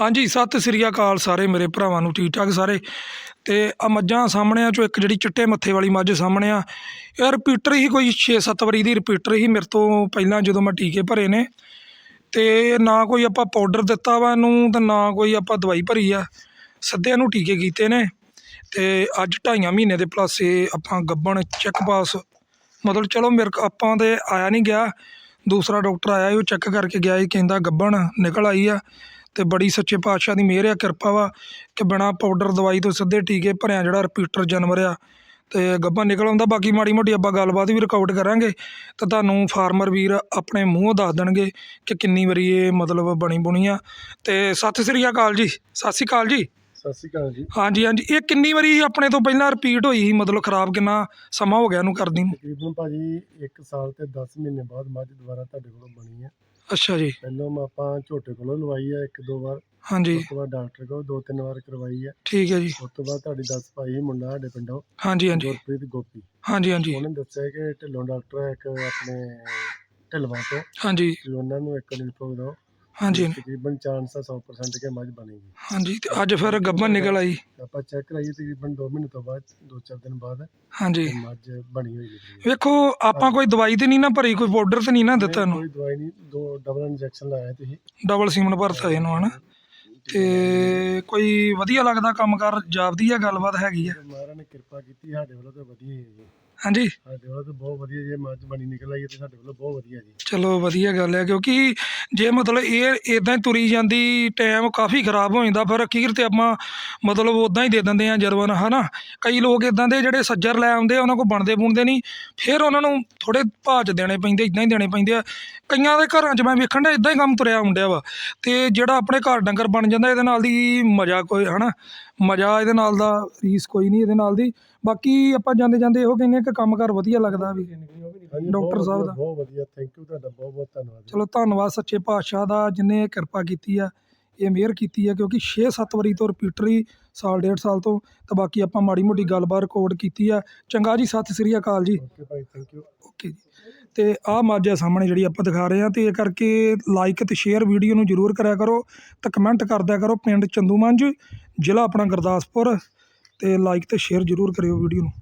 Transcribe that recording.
ਹਾਂਜੀ, ਸਤਿ ਸ੍ਰੀ ਅਕਾਲ ਸਾਰੇ ਮੇਰੇ ਭਰਾਵਾਂ ਨੂੰ ਠੀਕ ਠਾਕ ਸਾਰੇ? ਤੇ ਆ ਮੱਝਾਂ ਸਾਹਮਣੇ ਆ, ਚੋ ਇੱਕ ਜਿਹੜੀ ਚਿੱਟੇ ਮੱਥੇ ਵਾਲੀ ਮੱਝ ਸਾਹਮਣੇ ਆ। ਇਹ ਰਿਪੀਟਰ ਹੀ ਕੋਈ 6-7 ਵਾਰੀ ਦੀ ਰਿਪੀਟਰ ਹੀ ਮੇਰੇ ਤੋਂ ਪਹਿਲਾਂ ਜਦੋਂ ਮੈਂ ਟੀਕੇ ਭਰੇ ਨੇ। ਤੇ ਨਾ ਕੋਈ ਆਪਾਂ ਪਾਊਡਰ ਦਿੱਤਾ ਵਾ ਇਹਨੂੰ, ਤੇ ਨਾ ਕੋਈ ਆਪਾਂ ਦਵਾਈ ਭਰੀ ਆ। ਸਿੱਧੇ ਇਹਨੂੰ ਟੀਕੇ ਕੀਤੇ ਨੇ। ਤੇ ਅੱਜ ਢਾਈਆਂ ਮਹੀਨੇ ਦੇ ਪਲੱਸ ਇਹ ਆਪਾਂ ਗੱਬਣ ਚੈੱਕ ਪਾਸ ਮਤਲਬ ਚਲੋ ਮੇਰੇ ਆਪਾਂ ਤੇ ਆਇਆ ਨਹੀਂ ਗਿਆ। ਦੂਸਰਾ ਡਾਕਟਰ ਆਇਆ ਉਹ ਚੈੱਕ ਕਰਕੇ ਗਿਆ ਇਹ ਕਹਿੰਦਾ ਗੱਬਣ ਨਿਕਲ ਆਈ ਆ। ਤੇ ਬੜੀ ਸੱਚੇ ਪਾਤਸ਼ਾਹ ਦੀ ਮਿਹਰ ਆ ਕਿਰਪਾ ਵਾ ਕਿ ਬਿਨਾ ਪਾਊਡਰ ਦਵਾਈ ਤੋਂ ਸਿੱਧੇ ਟੀਕੇ ਭਰਿਆ ਜਿਹੜਾ ਰਿਪੀਟਰ ਜਾਨਵਰ ਆ ਤੇ ਗੱਬਾ ਨਿਕਲ ਆਉਂਦਾ ਬਾਕੀ ਮਾੜੀ ਮੋਟੀ ਆਪਾਂ ਗੱਲਬਾਤ ਵੀ ਰਿਕਾਰਡ ਕਰਾਂਗੇ ਤਾਂ ਤੁਹਾਨੂੰ ਫਾਰਮਰ ਵੀਰ ਆਪਣੇ ਮੂੰਹੋਂ ਦੱਸ ਦੇਣਗੇ ਕਿ ਕਿੰਨੀ ਵਾਰੀ ਇਹ ਮਤਲਬ ਬਣੀ ਬੁਣੀ ਆ। ਤੇ ਸਤਿ ਸ੍ਰੀ ਅਕਾਲ ਜੀ ਸਤਿ ਸ੍ਰੀ ਅਕਾਲ ਜੀ। ਸਤਿ ਸ਼੍ਰੀ ਅਕਾਲ ਜੀ। ਹਾਂਜੀ ਹਾਂਜੀ ਇਹ ਕਿੰਨੀ ਵਾਰੀ ਆਪਣੇ ਤੋਂ ਪਹਿਲਾਂ ਰਿਪੀਟ ਹੋਈ ਸੀ ਮਤਲਬ ਖਰਾਬ ਕਿੰਨਾ ਸਮਾਂ ਹੋ ਗਿਆ ਇਹਨੂੰ ਕਰਦੀ ਨੂੰ? ਤਕਰੀਬਨ ਭਾਜੀ 1 ਸਾਲ ਤੇ 10 ਮਹੀਨੇ ਬਾਅਦ ਮੱਝ ਦੁਬਾਰਾ ਤੁਹਾਡੇ ਕੋਲੋਂ ਬਣੀ ਹੈ ਅੱਛਾ ਜੀ। ਪਹਿਲਾਂ ਮੈਂ ਆਪਾਂ ਝੋਟੇ ਕੋਲੋਂ ਲਵਾਈ ਹੈ ਇੱਕ ਦੋ ਵਾਰ। ਹਾਂਜੀ। ਉਸ ਤੋਂ ਬਾਅਦ ਡਾਕਟਰ ਕੋਲ ਦੋ ਤਿੰਨ ਵਾਰ ਕਰਵਾਈ ਹੈ ਠੀਕ ਹੈ ਜੀ। ਉਸ ਤੋਂ ਬਾਅਦ ਤੁਹਾਡੀ ਦੱਸ ਪਾਈ ਮੁੰਡਾ ਸਾਡੇ ਪਿੰਡੋਂ ਹਾਂਜੀ ਹਾਂਜੀ। ਗੁਰਪ੍ਰੀਤ ਗੋਪੀ। ਹਾਂਜੀ ਹਾਂਜੀ। ਉਹਨੇ ਦੱਸਿਆ ਕਿ ਢਿੱਲੋਂ ਡਾਕਟਰ ਹੈ ਇੱਕ ਆਪਣੇ ਢਿਲਵਾ ਤੋਂ। ਹਾਂਜੀ। ਵੀ ਉਹਨਾਂ ਨੂੰ ਇੱਕ ਲਿਫੋ ਦਿਓ। ਹਾਂਜੀ। ਤਕਰੀਬਨ ਚਾਂਸ ਆ 100% ਕਿ ਮੱਝ ਬਣੇਗੀ। ਹਾਂਜੀ ਤੇ ਅੱਜ ਫਿਰ ਗੱਬਨ ਨਿਕਲ ਆਈ। ਆਪਾਂ ਚੈੱਕ ਕਰਾਈਏ ਤਕਰੀਬਨ 2 ਮਹੀਨੇ ਤੋਂ ਬਾਅਦ ਦੋ ਚਾਰ ਦਿਨ ਬਾਅਦ ਹਾਂਜੀ। ਮੱਝ ਬਣੀ ਹੋਈ ਹੈ। ਵੇਖੋ ਆਪਾਂ ਕੋਈ ਦਵਾਈ ਤੇ ਨਹੀਂ ਨਾ ਭਰੀ ਕੋਈ ਪਾਊਡਰ ਤੇ ਨਹੀਂ ਨਾ ਦਿੱਤਾ ਇਹਨੂੰ। ਕੋਈ ਦਵਾਈ ਨਹੀਂ ਦੋ ਡਬਲ ਇੰਜੈਕਸ਼ਨ ਲਾਇਆ ਤੁਸੀਂ। ਡਬਲ ਸੀਮਨ ਭਰਤਾ ਇਹਨੂੰ ਹਨਾ? ਤੇ ਕੋਈ ਵਧੀਆ ਲੱਗਦਾ ਕੰਮ ਕਰ ਜਾਪਦੀ ਆ ਗੱਲਬਾਤ ਹੈਗੀ ਆ। ਮਹਾਰਾਜ ਨੇ ਕਿਰਪਾ ਕੀਤੀ ਸਾਡੇ ਵੱਲੋਂ ਤਾਂ ਵਧੀਆ ਹੀ ਹੈ ਜੀ। ਹਾਂਜੀ। ਸਾਡੇ ਵੱਲੋਂ ਤਾਂ ਬਹੁਤ ਵਧੀਆ ਜੇ ਮੱਝ ਬਣੀ ਨਿਕਲ ਆਈ ਹੈ ਤੇ ਸਾਡੇ ਵੱਲੋਂ ਬਹੁਤ ਵਧੀਆ ਜੀ। ਚਲੋ ਵਧੀਆ ਗੱਲ ਹੈ ਕਿਉਂਕਿ ਜੇ ਮਤਲਬ ਇਹ ਇਦਾਂ ਹੀ ਤੁਰੀ ਜਾਂਦੀ ਟਾਈਮ ਕਾਫੀ ਖਰਾਬ ਹੋ ਜਾਂਦਾ ਫਿਰ ਅਖੀਰ ਤੇ ਆਪਾਂ ਮਤਲਬ ਉਦਾਂ ਹੀ ਦੇ ਦਿੰਦੇ ਆ ਜਰਵਨ ਹਨਾ? ਕਈ ਲੋਕ ਇਦਾਂ ਦੇ ਜਿਹੜੇ ਸੱਜਰ ਲੈ ਆਉਂਦੇ ਆ, ਉਹਨਾਂ ਕੋਲ ਬਣਦੇ ਬੁਣਦੇ ਨਹੀਂ ਫਿਰ ਉਹਨਾਂ ਨੂੰ ਥੋੜੇ ਭਾਜ ਦੇਣੇ ਪੈਂਦੇ ਇਦਾਂ ਹੀ ਦੇਣੇ ਪੈਂਦੇ ਆ। ਕਈਆਂ ਦੇ ਘਰਾਂ 'ਚ ਮੈਂ ਵੇਖਣ ਦਾ ਇਦਾਂ ਹੀ ਕੰਮ ਤੁਰਿਆ ਹੁੰਦਿਆ ਵਾ ਤੇ ਜਿਹੜਾ ਆਪਣੇ ਘਰ ਡੰਗਰ ਬਣ ਜਾਂਦਾ ਇਹਦੇ ਨਾਲ ਦੀ ਮਜ਼ਾ ਕੋਈ ਹਨਾ? ਮਜ਼ਾ ਇਹਦੇ ਨਾਲ ਦਾ ਰੀਸ ਕੋਈ ਨਹੀਂ ਇਹਦੇ ਨਾਲ ਦੀ। ਬਾਕੀ ਆਪਾਂ ਜਾਂਦੇ ਜਾਂਦੇ ਇਹੋ ਕਹਿੰਦੇ ਆ ਕਿ ਕੰਮ ਕਰ ਵਧੀਆ ਲੱਗਦਾ ਵੀ। ਹਾਂਜੀ, ਡਾਕਟਰ ਸਾਹਿਬ ਵਧੀਆ, ਦਾ। ਬਹੁਤ ਵਧੀਆ ਥੈਂਕ ਯੂ ਤੁਹਾਡਾ ਬਹੁਤ ਬਹੁਤ ਧੰਨਵਾਦ ਜੀ। ਚਲੋ ਧੰਨਵਾਦ ਸੱਚੇ ਪਾਤਸ਼ਾਹ ਦਾ ਜਿਨੇ ਕਿਰਪਾ ਕੀਤੀ ਆ ਇਹ ਮਿਹਰ ਕੀਤੀ ਆ ਕਿਉਂਕਿ 6-7 ਵਾਰੀ ਤੋਂ ਰਿਪੀਟਰ ਹੀ ਸਾਲ ਡੇਢ ਸਾਲ ਤੋਂ ਤਾਂ ਬਾਕੀ ਆਪਾਂ ਮਾੜੀ ਮੋਟੀ ਗੱਲਬਾਤ ਰਿਕਾਰਡ ਕੀਤੀ ਆ। ਚੰਗਾ ਜੀ ਸਤਿ ਸ੍ਰੀ ਅਕਾਲ ਜੀ। Okay Bhai thank you okay ਜੀ। ਤੇ ਆਹ ਮੱਝ ਸਾਹਮਣੇ ਜਿਹੜੀ ਆਪਾਂ ਦਿਖਾ ਰਹੇ ਆ ਤੇ ਇਹ ਕਰਕੇ ਲਾਈਕ ਤੇ ਸ਼ੇਅਰ ਵੀਡੀਓ ਨੂੰ ਜਰੂਰ ਕਰਿਆ ਕਰੋ ਤੇ ਕਮੈਂਟ ਕਰਦਿਆ ਕਰੋ ਪਿੰਡ ਚੰਦੂ ਮੰਝ ਜ਼ਿਲ੍ਹਾ ਆਪਣਾ ਗੁਰਦਾਸਪੁਰ ਤੇ ਲਾਈਕ ਤੇ ਸ਼ੇਅਰ ਜਰੂਰ ਕਰਿਓ ਵੀਡੀਓ ਨੂੰ।